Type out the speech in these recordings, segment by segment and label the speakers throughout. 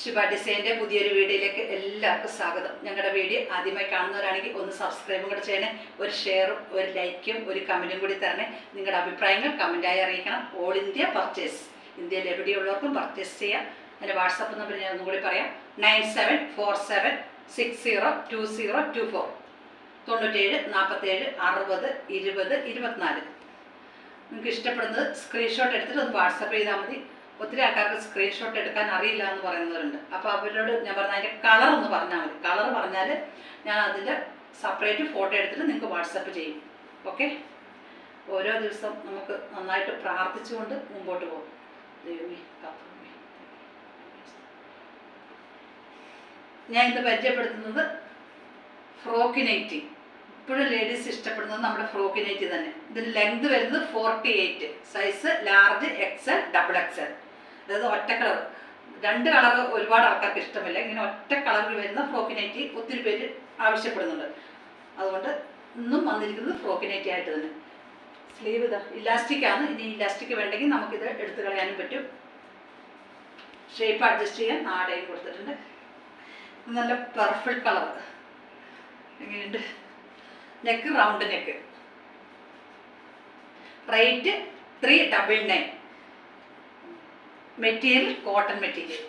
Speaker 1: ശുഭ ഡിസൈന്റെ പുതിയൊരു വീഡിയോയിലേക്ക് എല്ലാവർക്കും സ്വാഗതം. ഞങ്ങളുടെ വീഡിയോ ആദ്യമായി കാണുന്നവരാണെങ്കിൽ ഒന്ന് സബ്സ്ക്രൈബും കൂടെ ചെയ്യണേ ഒരു ഷെയറും ഒരു ലൈക്കും ഒരു കമന്റും കൂടി തരണേ. നിങ്ങളുടെ അഭിപ്രായങ്ങൾ കമന്റായി അറിയിക്കണം. ഓൾ ഇന്ത്യ പർച്ചേസ് ഇന്ത്യയിൽ എവിടെയുള്ളവർക്കും പർച്ചേസ് ചെയ്യാം. എന്റെ വാട്സപ്പ് നമ്പർ ഞാൻ ഒന്നുകൂടി പറയാം. Nine seven four seven six zero two zero two four. തൊണ്ണൂറ്റേഴ് നാൽപ്പത്തേഴ് അറുപത് ഇരുപത് ഇരുപത്തിനാല്. നിങ്ങൾക്ക് ഇഷ്ടപ്പെടുന്നത് സ്ക്രീൻഷോട്ട് എടുത്തിട്ട് ഒന്ന് വാട്സപ്പ് ചെയ്താൽ മതി. ഒത്തിരി ആൾക്കാർക്ക് സ്ക്രീൻഷോട്ട് എടുക്കാൻ അറിയില്ല എന്ന് പറയുന്നവരുണ്ട്. അപ്പോൾ അവരോട് ഞാൻ പറഞ്ഞ അതിന്റെ കളർ ഒന്ന് പറഞ്ഞാൽ മതി. കളർ പറഞ്ഞാൽ ഞാൻ അതിന്റെ സെപ്പറേറ്റ് ഫോട്ടോ എടുത്തിട്ട് നിങ്ങൾക്ക് വാട്സപ്പ് ചെയ്യും. ഓക്കെ ഓരോ ദിവസം നമുക്ക് നന്നായിട്ട് പ്രാർത്ഥിച്ചുകൊണ്ട് മുമ്പോട്ട് പോകും. ഞാൻ ഇന്ന് പരിചയപ്പെടുത്തുന്നത് ഫ്രോക്കിനൈറ്റി. ഇപ്പോഴും ലേഡീസ് ഇഷ്ടപ്പെടുന്നത് നമ്മുടെ ഫ്രോക്കിനൈറ്റി തന്നെ. ഇതിന് ലെങ്ത് വരുന്നത് forty eight size large X L double X L അതായത് ഒറ്റ കളർ. രണ്ട് കളർ ഒരുപാട് ആൾക്കാർക്ക് ഇഷ്ടമില്ല. ഇങ്ങനെ ഒറ്റ കളറിൽ വരുന്ന ഫ്രോക്ക് ഒത്തിരി പേര് ആവശ്യപ്പെടുന്നുണ്ട്. അതുകൊണ്ട് ഇന്നും വന്നിരിക്കുന്നത് ഫ്രോക്ക് ആയിട്ട് തന്നെ. സ്ലീവ് ഇതാ ഇലാസ്റ്റിക് ആണ്. ഇനി ഇലാസ്റ്റിക് വേണ്ടെങ്കിൽ നമുക്കിത് എടുത്തു കളയാനും പറ്റും. ഷേപ്പ് അഡ്ജസ്റ്റ് ചെയ്യാൻ നാടയും കൊടുത്തിട്ടുണ്ട്. നല്ല പെർഫിൾ കളർ എങ്ങനെയുണ്ട്? Neck round neck rate three double nine material cotton material.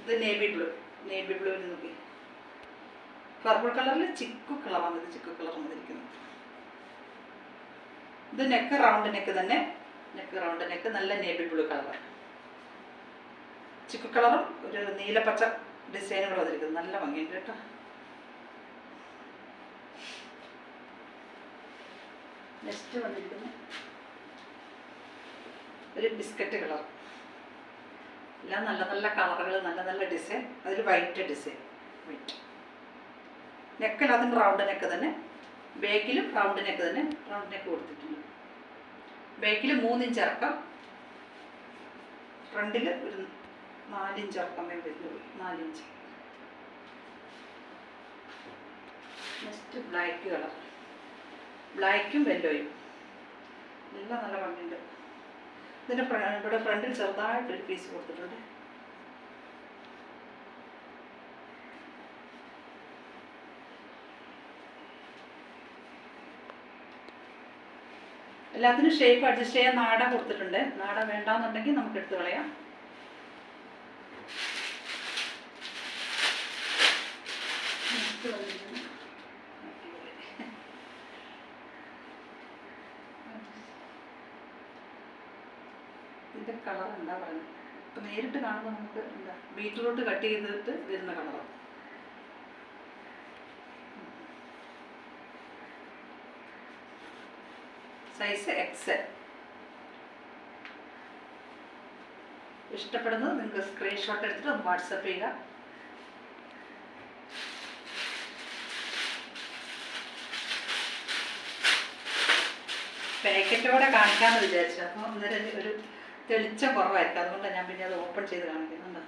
Speaker 1: ഇത് നേവി ബ്ലൂ നേവി ബ്ലൂവിൽ നോക്കി. പർപ്പിൾ കളറിൽ ചിക്കു കളറാണ് ഇത് ചിക്കു കളർ വന്നിരിക്കുന്നത് ഇത് നെക്ക് റൗണ്ട് നെക്ക് തന്നെ. നെക്ക് റൗണ്ട് നെക്ക് നല്ല നേവി ബ്ലൂ കളർ ചിക്കു കളറും ഒരു നീലപ്പച്ച ഡിസൈനുകൾ വന്നിരിക്കുന്നത് നല്ല ഭംഗിയുണ്ട് കേട്ടോ. നെക്സ്റ്റ് വന്നിരിക്കുന്നത് ഒരു ബിസ്ക്കറ്റ് കളർ. എല്ലാം നല്ല നല്ല കളറുകൾ നല്ല നല്ല ഡിസൈൻ. അതിൽ വൈറ്റ് ഡിസൈൻ. വൈറ്റ് നെക്കിൽ അതും റൗണ്ട് നെക്ക് തന്നെ. ബേക്കിലും റൗണ്ട് നെക്ക് തന്നെ. റൗണ്ട് നെക്ക് കൊടുത്തിട്ടുണ്ട്. ബേക്കിൽ മൂന്നിഞ്ച് ഇറക്കം. ഫ്രണ്ടിൽ ഒരു നാലിഞ്ച് ഇറക്കമേ വരുന്നുള്ളൂ നാലിഞ്ച്. Next black colour. ബ്ലാക്കും വെല്ലോയും എല്ലാം നല്ല ഭംഗിയുണ്ട്. ഇതിന്റെ ഇവിടെ ഫ്രണ്ടിൽ ചെറുതായിട്ട് ഒരു പീസ് കൊടുത്തിട്ടുണ്ട്. എല്ലാത്തിനും ഷേപ്പ് അഡ്ജസ്റ്റ് ചെയ്യാൻ നാട കൊടുത്തിട്ടുണ്ട്. നാട വേണ്ടാന്നുണ്ടെങ്കിൽ നമുക്ക് എടുത്തു കളയാം. Next വന്നിരിക്കുന്നത് ഇതിന്റെ കളർ എന്താ പറയുന്നത്? ഇപ്പം നേരിട്ട് കാണുമ്പോൾ നമുക്ക് എന്താ ബീറ്റ്റൂട്ട് കട്ട് ചെയ്തിട്ട് വരുന്ന കളറാണ് സൈസ് എക്സ് ഇഷ്ടപ്പെടുന്നത് നിങ്ങൾക്ക് സ്ക്രീൻഷോട്ട് എടുത്തിട്ട് ഒന്ന് വാട്സപ്പ് ചെയ്യുക. പാക്കറ്റോടെ കാണിക്കാമെന്ന് വിചാരിച്ചു. അപ്പോൾ അന്നേരം ഒരു തെളിച്ചം കുറവായിരിക്കും. അതുകൊണ്ടാണ് ഞാൻ പിന്നെ അത് ഓപ്പൺ ചെയ്ത് കാണിക്കുന്നുണ്ട്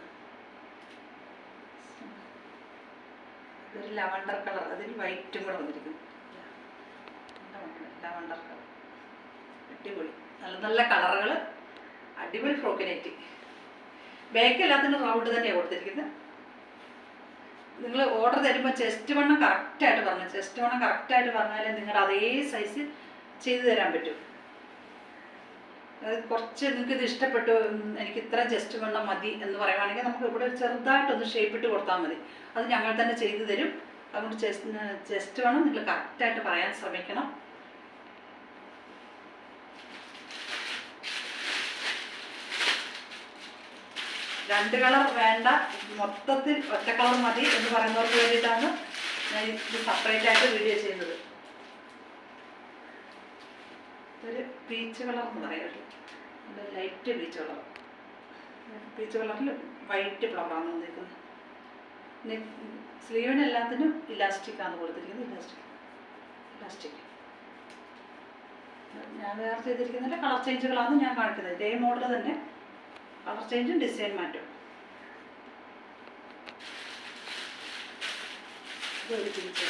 Speaker 1: ഇതൊരു ലവണ്ടർ കളർ. അതിൽ വൈറ്റും കൂടെ വന്നിരിക്കുന്നു. Lavender colour. അടിപൊളി. നല്ല നല്ല കളറുകൾ. അടിപൊളി ഫ്രോക്കിനേറ്റ് ബാക്ക് എല്ലാത്തിനും റൗണ്ട് തന്നെയാണ് കൊടുത്തിരിക്കുന്നത്. നിങ്ങൾ ഓർഡർ തരുമ്പോൾ ചെസ്റ്റ് വണ്ണം കറക്റ്റായിട്ട് പറഞ്ഞു ചെസ്റ്റ് വണ്ണം കറക്റ്റായിട്ട് പറഞ്ഞാലേ നിങ്ങളുടെ അതേ സൈസ് ചെയ്തു തരാൻ പറ്റും. കുറച്ച് നിങ്ങൾക്ക് ഇത് ഇഷ്ടപ്പെട്ടു എനിക്ക് ഇത്ര ജസ്റ്റ് വണ്ണം മതി എന്ന് പറയുവാണെങ്കിൽ നമുക്ക് ഇവിടെ ചെറുതായിട്ടൊന്ന് ഷേപ്പ് ഇട്ട് കൊടുത്താൽ മതി. അത് ഞങ്ങൾ തന്നെ ചെയ്തു തരും. അതുകൊണ്ട് ചെസ്റ്റ് വണ്ണം നിങ്ങൾ കറക്റ്റായിട്ട് പറയാൻ ശ്രമിക്കണം. രണ്ട് കളർ വേണ്ട. മൊത്തത്തിൽ ഒറ്റ കളർ മതി എന്ന് പറയുന്നവർക്ക് വേണ്ടിയിട്ടാണ് ഞാൻ ഇത് സെപ്പറേറ്റ് ആയിട്ട് വീഡിയോ ചെയ്യുന്നത്. ഒരു പീച്ച് കളർ എന്ന് പറയുമല്ലോ നല്ല ലൈറ്റ് പീച്ച് കളർ. പീച്ച് കളറിൽ വൈറ്റ് ഫ്ലവറാണ് വന്നിരിക്കുന്നത്. നെക്ക് സ്ലീവിന് എല്ലാത്തിനും ഇലാസ്റ്റിക് ആണ് കൊടുത്തിരിക്കുന്നത്. ഇലാസ്റ്റിക് ഇലാസ്റ്റിക് ഞാൻ വേറെ ചെയ്തിരിക്കുന്നതിന്റെ കളർ ചേഞ്ചുകളാണ് ഞാൻ കാണിക്കുന്നത്. ഇതേ മോഡൽ തന്നെ. കളർ ചേഞ്ചും ഡിസൈൻ മാറ്റും ഇതൊരു പീച്ച്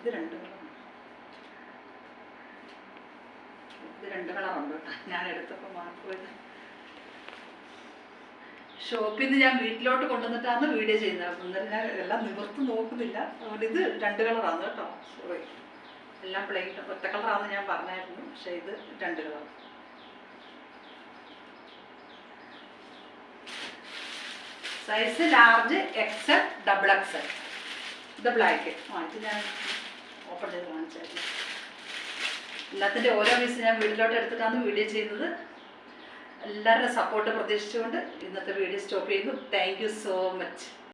Speaker 1: ഇത് രണ്ട് ഇത് രണ്ട് കളറുണ്ട് കേട്ടോ. ഞാൻ എടുത്തപ്പോൾ മാറിപ്പോയത് ഷോപ്പിൽ നിന്ന് ഞാൻ വീട്ടിലോട്ട് കൊണ്ടുവന്നിട്ടാണ് വീഡിയോ ചെയ്യുന്നത്. അന്നേരം ഞാൻ എല്ലാം നിവർത്ത് നോക്കുന്നില്ല. അതുകൊണ്ട് ഇത് രണ്ട് കളറാണ് കേട്ടോ. സോറി എല്ലാം പ്ലെയിൻ ഒറ്റ കളറാണെന്ന് ഞാൻ പറഞ്ഞായിരുന്നു. പക്ഷേ ഇത് രണ്ട് colour size large X L double X L ഇത് ബ്ലാക്ക് ആ ഇത് ഞാൻ ഓപ്പൺ ചെയ്ത് കാണിച്ചായിരുന്നു. എല്ലാത്തിന്റെ ഓരോ പീസ് ഞാൻ വീട്ടിലോട്ട് എടുത്തിട്ടാണ് വീഡിയോ ചെയ്യുന്നത്. എല്ലാവരുടെ സപ്പോർട്ട് പ്രതീക്ഷിച്ചുകൊണ്ട് ഇന്നത്തെ വീഡിയോ സ്റ്റോപ്പ് ചെയ്യുന്നു. Thank so much